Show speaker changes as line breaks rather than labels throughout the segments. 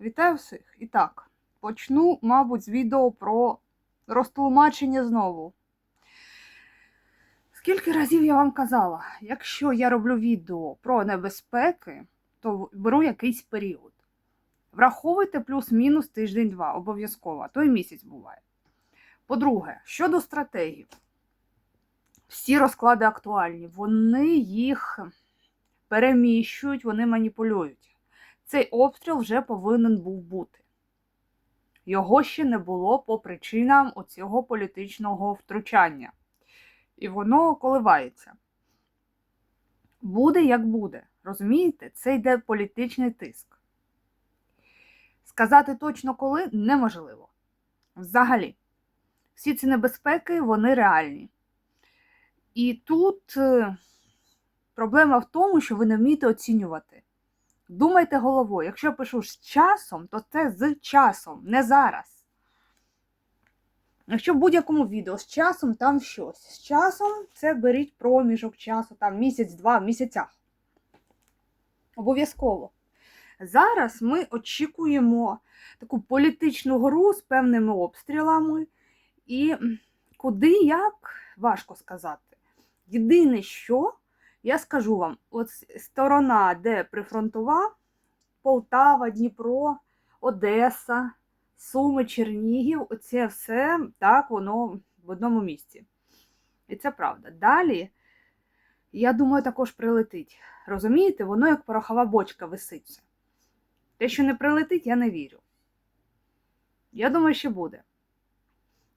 Вітаю всіх! І так, почну, мабуть, з відео про розтлумачення знову. Скільки разів я вам казала, якщо я роблю відео про небезпеки, то беру якийсь період. Враховуйте плюс-мінус тиждень-два, обов'язково, а то і місяць буває. По-друге, щодо стратегів, всі розклади актуальні, вони їх переміщують, вони маніпулюють. Цей обстріл вже повинен був бути. Його ще не було по причинам оцього політичного втручання. І воно коливається. Буде як буде. Розумієте? Це йде політичний тиск. Сказати точно коли неможливо. Взагалі, всі ці небезпеки, вони реальні. І тут е, проблема в тому, що ви не вмієте оцінювати. Думайте головою. Якщо пишу з часом, то це з часом, не зараз. Якщо в будь-якому відео з часом, там щось. З часом це беріть проміжок часу, там місяць-два, в місяцях. Обов'язково. Зараз ми очікуємо таку політичну гру з певними обстрілами. І куди як, важко сказати. Єдине, що я скажу вам, от сторона, де прифронтова, Полтава, Дніпро, Одеса, Суми, Чернігів, оце все так, воно в одному місці. І це правда. Далі, я думаю, також прилетить. Розумієте, воно як порохова бочка висить. все. Те, що не прилетить, я не вірю. Я думаю, що буде.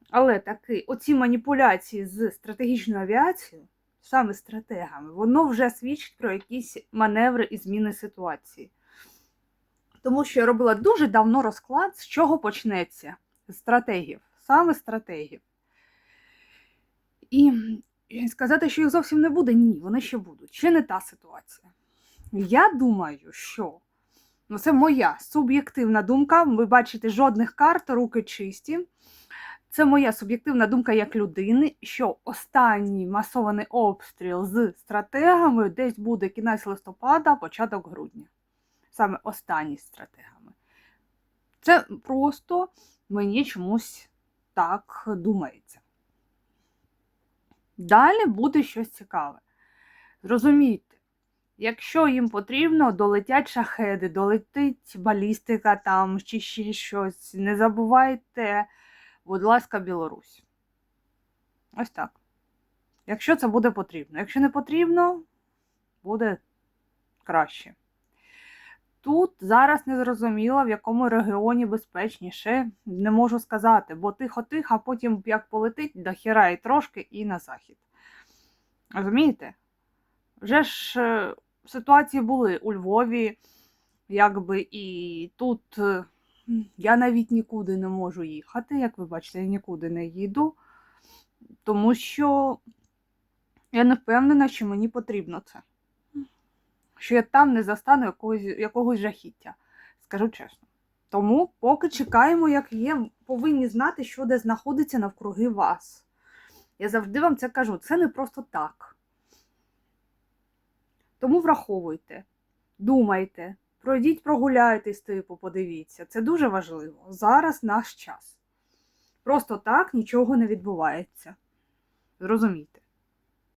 Але таки, оці маніпуляції з стратегічною авіацією, саме стратегами, воно вже свідчить про якісь маневри і зміни ситуації. Тому що я робила дуже давно розклад, з чого почнеться з стратегів, саме стратегів. І сказати, що їх зовсім не буде, ні, вони ще будуть. Ще не та ситуація. Я думаю, що ну, це моя суб'єктивна думка. Ви бачите, жодних карт, руки чисті. Це моя суб'єктивна думка як людини, що останній масований обстріл з стратегами десь буде кінець листопада, початок грудня. Саме останній з стратегами. Це просто мені чомусь так думається. Далі буде щось цікаве. Зрозумійте, якщо їм потрібно, долетять шахеди, долетить балістика там чи ще щось, не забувайте будь ласка, Білорусь. Ось так. Якщо це буде потрібно. Якщо не потрібно, буде краще. Тут зараз не зрозуміло, в якому регіоні безпечніше, не можу сказати, бо тихо-тихо, а потім як полетить до і трошки і на захід. Розумієте? Вже ж е, ситуації були у Львові, якби і тут. Я навіть нікуди не можу їхати, як ви бачите, я нікуди не їду, тому що я не впевнена, що мені потрібно це. Що я там не застану якогось, якогось жахіття, скажу чесно. Тому, поки чекаємо, як є, повинні знати, що де знаходиться навкруги вас. Я завжди вам це кажу, це не просто так. Тому враховуйте, думайте. Пройдіть, прогуляйтесь, типу, подивіться. Це дуже важливо. Зараз наш час. Просто так нічого не відбувається. Зрозумійте.